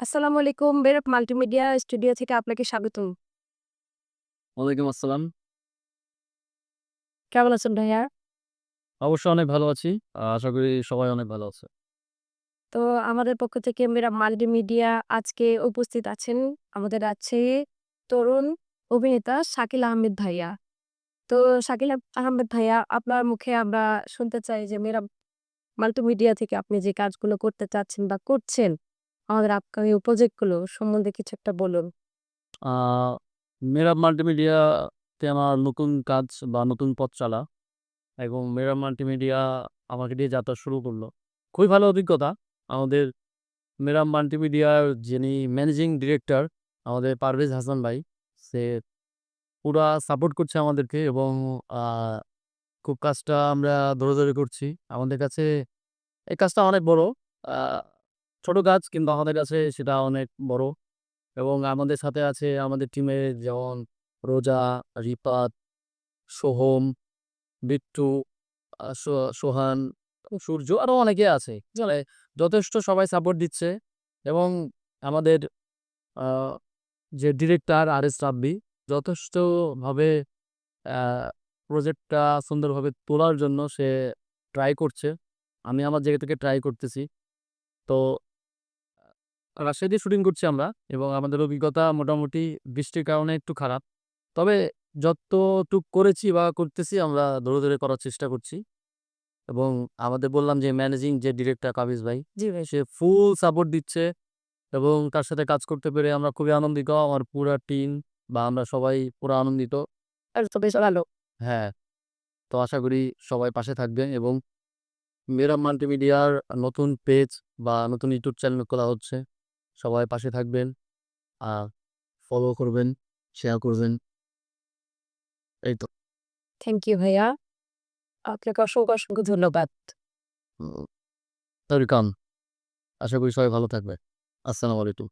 আসসালামু আলাইকুম বেরক multimedia studio থেকে আপনাকে স্বাগতম। ওয়ালাইকুম আসসালাম। কেমন আছেন ভাইয়া? অনেক ভালো আছি। আশা করি সবাই অনেক ভালো আছে। তো আমাদের পক্ষ থেকে মেরাম মাল্টিমিডিয়া আজকে উপস্থিত আছেন। আমাদের আছে তরুণ অভিনেতা শাকিল আহমেদ ভাইয়া। তো শাকিল আহমেদ ভাইয়া আপনার মুখে আমরা শুনতে চাই যে মেরাম মাল্টিমিডিয়া থেকে আপনি যে কাজগুলো করতে চাচ্ছেন বা করছেন, আমাদের আপকামিং প্রজেক্টগুলো সম্বন্ধে কিছু একটা বলুন। আ মেরাব মাল্টিমিডিয়াতে আমার নতুন কাজ বা নতুন পথ চালা এবং মেরাব মাল্টিমিডিয়া আমাকে দিয়ে যাত্রা শুরু করল খুবই ভালো অভিজ্ঞতা। আমাদের মেরাব মাল্টিমিডিয়ার যিনি ম্যানেজিং ডিরেক্টর আমাদের পারভেজ হাসান ভাই, সে পুরা সাপোর্ট করছে আমাদেরকে এবং খুব কাজটা আমরা ধরে, ধরে করছি। আমাদের কাছে এই কাজটা অনেক বড়। ছোট কাজ কিন্তু আমাদের কাছে সেটা অনেক বড় এবং আমাদের সাথে আছে আমাদের টিমে যেমন রোজা, রিপাত, সোহম, বিট্টু, সোহান, সূর্য আরও অনেকে আছে। মানে যথেষ্ট সবাই সাপোর্ট দিচ্ছে এবং আমাদের যে ডিরেক্টর আর এস রাব্বি যথেষ্টভাবে প্রজেক্টটা সুন্দরভাবে তোলার জন্য সে ট্রাই করছে। আমি আমার জায়গা থেকে ট্রাই করতেছি। তো রাজশাহীতে শুটিং করছি আমরা এবং আমাদের অভিজ্ঞতা মোটামুটি বৃষ্টির কারণে একটু খারাপ। তবে যতটুক করেছি বা করতেছি আমরা ধরে, ধরে করার চেষ্টা করছি এবং আমাদের বললাম যে ম্যানেজিং যে ডিরেক্টর কাবিজ ভাই, ভাই। সে ফুল সাপোর্ট দিচ্ছে এবং তার সাথে কাজ করতে পেরে আমরা খুবই আনন্দিত। আমার পুরা টিম বা আমরা সবাই পুরা আনন্দিত। হ্যাঁ, তো আশা করি সবাই পাশে থাকবেন এবং মেরাব মাল্টিমিডিয়ার নতুন পেজ বা নতুন ইউটিউব চ্যানেল খোলা হচ্ছে। সবাই পাশে থাকবেন। আর ফলো করবেন, শেয়ার করবেন। এই তো। থ্যাংক ইউ ভাইয়া। আপনাকে অসংখ্য, অসংখ্য ধন্যবাদ। তরিকান আশা করি সবাই ভালো থাকবে। আসসালামু আলাইকুম।